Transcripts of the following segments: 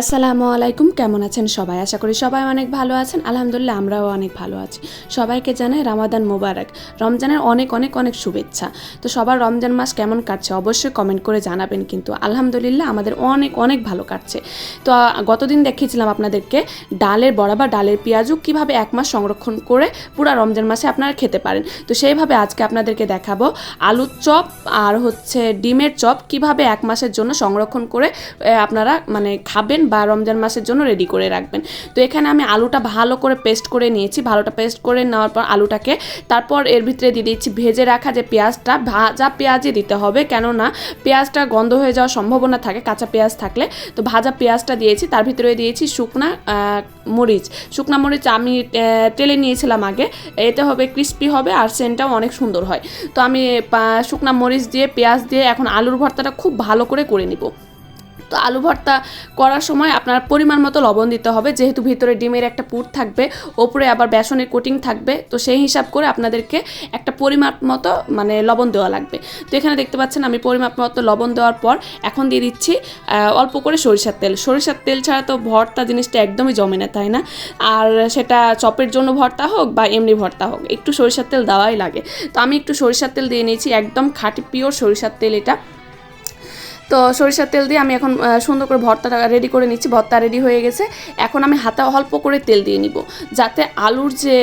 আসসালামু আলাইকুম, কেমন আছেন সবাই? আশা করি সবাই অনেক ভালো আছেন। আলহামদুলিল্লাহ, আমরাও অনেক ভালো আছি। সবাইকে জানাই রামাদান মোবারক। রমজানের অনেক অনেক অনেক শুভেচ্ছা। তো সবার রমজান মাস কেমন কাটছে অবশ্যই কমেন্ট করে জানাবেন কিন্তু আলহামদুলিল্লাহ আমাদের অনেক অনেক ভালো কাটছে। তো গতদিন দেখিয়েছিলাম আপনাদেরকে ডালের বড়া বা ডালের পেঁয়াজু কীভাবে এক মাস সংরক্ষণ করে পুরা রমজান মাসে আপনারা খেতে পারেন। তো সেইভাবে আজকে আপনাদেরকে দেখাবো আলুর চপ আর হচ্ছে ডিমের চপ কীভাবে এক মাসের জন্য সংরক্ষণ করে আপনারা মানে খাবেন বা রমজান মাসের জন্য রেডি করে রাখবেন। তো এখানে আমি আলুটা ভালো করে পেস্ট করে নিয়েছি। ভালোটা পেস্ট করে নেওয়ার পর আলুটাকে তারপর এর ভিতরে দিয়ে দিচ্ছি ভেজে রাখা যে পেঁয়াজটা। ভাজা পেঁয়াজই দিতে হবে কেননা পেঁয়াজটা গন্ধ হয়ে যাওয়ার সম্ভাবনা থাকে, কাঁচা পেঁয়াজ থাকলে। তো ভাজা পেঁয়াজটা দিয়েছি। তার ভিতরে দিয়েছি শুকনা মরিচ। শুকনা মরিচ আমি তেলে নিয়েছিলাম আগে। এতে হবে ক্রিস্পি হবে আর সেন্টটাও অনেক সুন্দর হয়। তো আমি শুকনা মরিচ দিয়ে, পেঁয়াজ দিয়ে এখন আলুর ভর্তাটা খুব ভালো করে করে নিব। তো আলু ভর্তা করার সময় আপনার পরিমাণ মতো লবণ দিতে হবে। যেহেতু ভিতরে ডিমের একটা পুর থাকবে, ওপরে আবার বেসনের কোটিং থাকবে, তো সেই হিসাব করে আপনাদেরকে একটা পরিমাপ মতো মানে লবণ দেওয়া লাগবে। তো এখানে দেখতে পাচ্ছেন আমি পরিমাপ মতো লবণ দেওয়ার পর এখন দিয়ে দিচ্ছি অল্প করে সরিষার তেল। সরিষার তেল ছাড়া তো ভর্তা জিনিসটা একদমই জমে না, তাই না? আর সেটা চপের জন্য ভর্তা হোক বা এমনি ভর্তা হোক, একটু সরিষার তেল দেওয়াই লাগে। তো আমি একটু সরিষার তেল দিয়ে নিয়েছি, একদম খাঁটি পিওর সরিষার তেল এটা। তো সরিষার তেল দিয়ে আমি এখন সুন্দর করে ভর্তাটা রেডি করে নিচ্ছি। ভর্তা রেডি হয়ে গেছে। এখন আমি হাতে অল্প করে তেল দিয়ে নিব, যাতে আলুর যে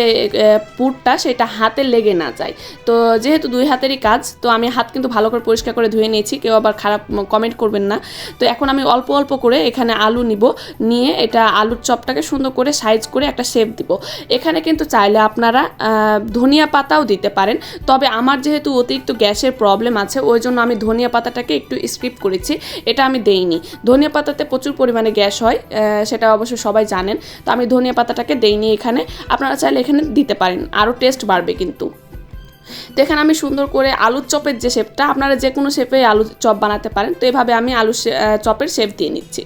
পুরটা সেটা হাতে লেগে না যায়। তো যেহেতু দুই হাতেরই কাজ, তো আমি হাত কিন্তু ভালো করে পরিষ্কার করে ধুয়ে নিয়েছি। কেউ আবার খারাপ কমেন্ট করবেন না। তো এখন আমি অল্প অল্প করে এখানে আলু নিব। নিয়ে এটা আলুর চপটাকে সুন্দর করে সাইজ করে একটা শেপ দিব। এখানে কিন্তু চাইলে আপনারা ধনিয়া পাতাও দিতে পারেন। তবে আমার যেহেতু অতিরিক্ত গ্যাসের প্রবলেম আছে, ওই জন্য আমি ধনিয়া পাতাটাকে একটু স্কিপ করেছি, এটা আমি দেইনি। ধনিয়া পাতাতে প্রচুর পরিমাণে গ্যাস হয় সেটা অবশ্য সবাই জানেন, তো আমি ধনিয়া পাতাটাকে দেইনি এখানে। আপনারা চাইলে এখানে দিতে পারেন, আরও টেস্ট বাড়বে কিন্তু। তো এখানে আমি সুন্দর করে আলুর চপের যে শেপটা আপনারা যে কোনো শেপে আলু চপ বানাতে পারেন, তো এভাবে আমি আলু চপের শেপ দিয়ে নিচ্ছি।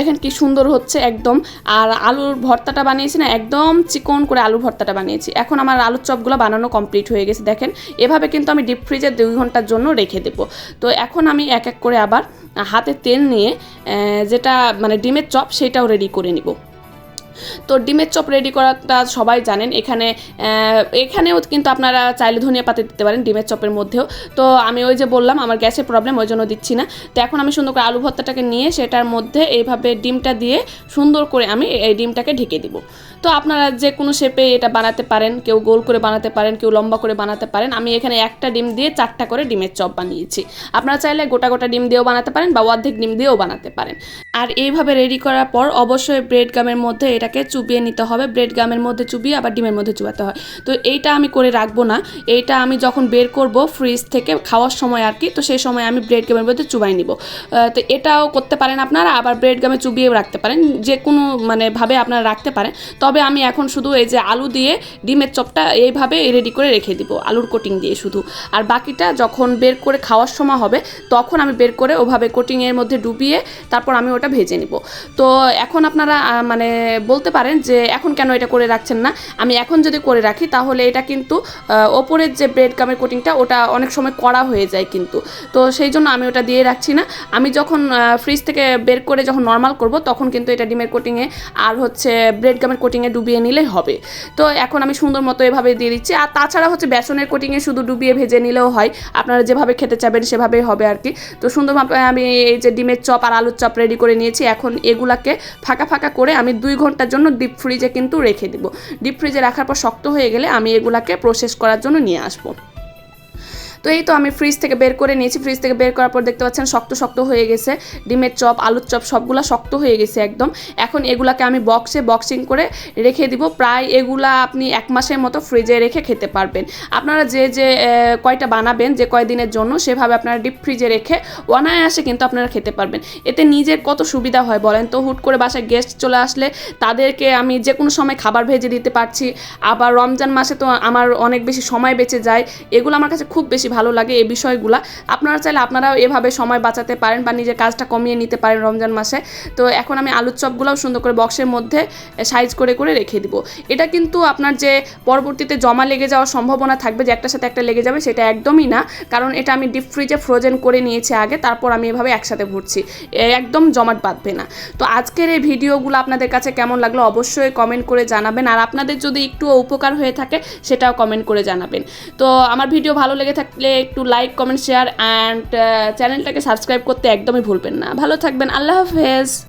দেখেন কি সুন্দর হচ্ছে একদম। আর আলুর ভর্তাটা বানিয়েছি না, একদম চিকন করে আলুর ভর্তাটা বানিয়েছি। এখন আমার আলুর চপগুলো বানানো কমপ্লিট হয়ে গেছে, দেখেন। এভাবে কিন্তু আমি ডিপ ফ্রিজে দুই ঘণ্টার জন্য রেখে দেবো। তো এখন আমি এক এক করে আবার হাতে তেল নিয়ে যেটা মানে ডিমের চপ, সেটাও রেডি করে নিব। তো ডিমের চপ রেডি করাটা সবাই জানেন, এখানে এখানেও কিন্তু আপনারা চাইলে ধনিয়া পাতা দিতে পারেন ডিমের চপের মধ্যেও। তো আমি ওই যে বললাম, আমার গ্যাসের প্রবলেম ওই জন্য দিচ্ছি না। তো এখন আমি সুন্দর করে আলু ভর্তাটাকে নিয়ে সেটার মধ্যে এইভাবে ডিমটা দিয়ে সুন্দর করে আমি এই ডিমটাকে ঢেকে দিব। তো আপনারা যে কোনো শেপে এটা বানাতে পারেন, কেউ গোল করে বানাতে পারেন, কেউ লম্বা করে বানাতে পারেন, আমি এখানে একটা ডিম দিয়ে চারটা করে ডিমের চপ বানিয়েছি। আপনারা চাইলে গোটা গোটা ডিম দিয়েও বানাতে পারেন বা অর্ধেক ডিম দিয়েও বানাতে পারেন। আর এইভাবে রেডি করার পর অবশ্যই ব্রেড গামের মধ্যে এটাকে চুবিয়ে নিতে হবে। ব্রেড গামের মধ্যে চুবিয়ে আবার ডিমের মধ্যে চুবাতে হয়। তো এইটা আমি করে রাখব না। এইটা আমি যখন বের করব ফ্রিজ থেকে খাওয়ার সময় আর কি, তো সেই সময় আমি ব্রেড গামের মধ্যে চুবাই নিব। তো এটাও করতে পারেন আপনারা, আবার ব্রেড গামে চুবিয়েও রাখতে পারেন। যে কোনো মানে ভাবে আপনারা রাখতে পারেন। তবে আমি এখন শুধু এই যে আলু দিয়ে ডিমের চপটা এইভাবে রেডি করে রেখে দিব, আলুর কোটিং দিয়ে শুধু। আর বাকিটা যখন বের করে খাওয়ার সময় হবে, তখন আমি বের করে ওভাবে কোটিংয়ের মধ্যে ডুবিয়ে তারপর আমি ওটা ভেজে নিব। তো এখন আপনারা মানে বলতে পারেন যে এখন কেন এটা করে রাখছেন না? আমি এখন যদি করে রাখি তাহলে এটা কিন্তু ওপরের যে ব্রেড গামের কোটিংটা ওটা অনেক সময় কড়া হয়ে যায় কিন্তু। তো সেই জন্য আমি ওটা দিয়ে রাখছি না। আমি যখন ফ্রিজ থেকে বের করে যখন নর্মাল করব তখন কিন্তু এটা ডিমের কোটিংয়ে আর হচ্ছে ব্রেড গামের কোটিংয়ে ডুবিয়ে নিলেই হবে। তো এখন আমি সুন্দর মতো এভাবে দিয়ে দিচ্ছি। আর তাছাড়া হচ্ছে বেসনের কোটিংয়ে শুধু ডুবিয়ে ভেজে নিলেও হয়। আপনারা যেভাবে খেতে চাবেন সেভাবেই হবে আর কি। তো সুন্দরভাবে আমি এই যে ডিমের চপ আর আলুর চপ রেডি করে নিয়েছি। এখন এগুলাকে ফাঁকা ফাঁকা করে আমি দুই ঘণ্টার জন্য ডিপ ফ্রিজে কিন্তু রেখে দিব। ডিপ ফ্রিজে রাখার পর শক্ত হয়ে গেলে আমি এগুলাকে প্রসেস করার জন্য নিয়ে আসব। তো এই তো আমি ফ্রিজ থেকে বের করে নিয়েছি। ফ্রিজ থেকে বের করার পর দেখতে পাচ্ছেন শক্ত শক্ত হয়ে গেছে। ডিমের চপ, আলুর চপ সবগুলা শক্ত হয়ে গেছে একদম। এখন এগুলাকে আমি বক্সে বক্সিং করে রেখে দিব। প্রায় এগুলা আপনি এক মাসের মতো ফ্রিজে রেখে খেতে পারবেন। আপনারা যে যে কয়টা বানাবেন, যে কয়দিনের জন্য সেভাবে আপনারা ডিপ ফ্রিজে রেখে অনায়াসে কিন্তু আপনারা খেতে পারবেন। এতে নিজের কত সুবিধা হয় বলেন তো? হুট করে বাসায় গেস্ট চলে আসলে তাদেরকে আমি যে কোনো সময় খাবার ভেজে দিতে পারছি। আবার রমজান মাসে তো আমার অনেক বেশি সময় বেঁচে যায়। এগুলো আমার কাছে খুব বেশি ভালো লাগে এই বিষয়গুলো। আপনারা চাইলে আপনারাও এভাবে সময় বাঁচাতে পারেন বা নিজের কাজটা কমিয়ে নিতে পারেন রমজান মাসে। তো এখন আমি আলুর চপগুলোও সুন্দর করে বক্সের মধ্যে সাইজ করে করে রেখে দিব। এটা কিন্তু আপনার যে পরবর্তীতে জমা লেগে যাওয়ার সম্ভাবনা থাকবে যে একটার সাথে একটা লেগে যাবে সেটা একদমই না। কারণ এটা আমি ডিপ ফ্রিজে ফ্রোজেন করে নিয়েছি আগে, তারপর আমি এভাবে একসাথে ভরছি। একদম জমাট বাঁধবে না। তো আজকের এই ভিডিওগুলো আপনাদের কাছে কেমন লাগল অবশ্যই কমেন্ট করে জানাবেন। আর আপনাদের যদি একটু উপকার হয়ে থাকে, সেটাও কমেন্ট করে জানাবেন। তো আমার ভিডিও ভালো লেগে থাকলে একটু লাইক কমেন্ট শেয়ার অ্যান্ড চ্যানেলটাকে সাবস্ক্রাইব করতে একদমই ভুলবেন না। ভালো থাকবেন। আল্লাহ হাফেজ।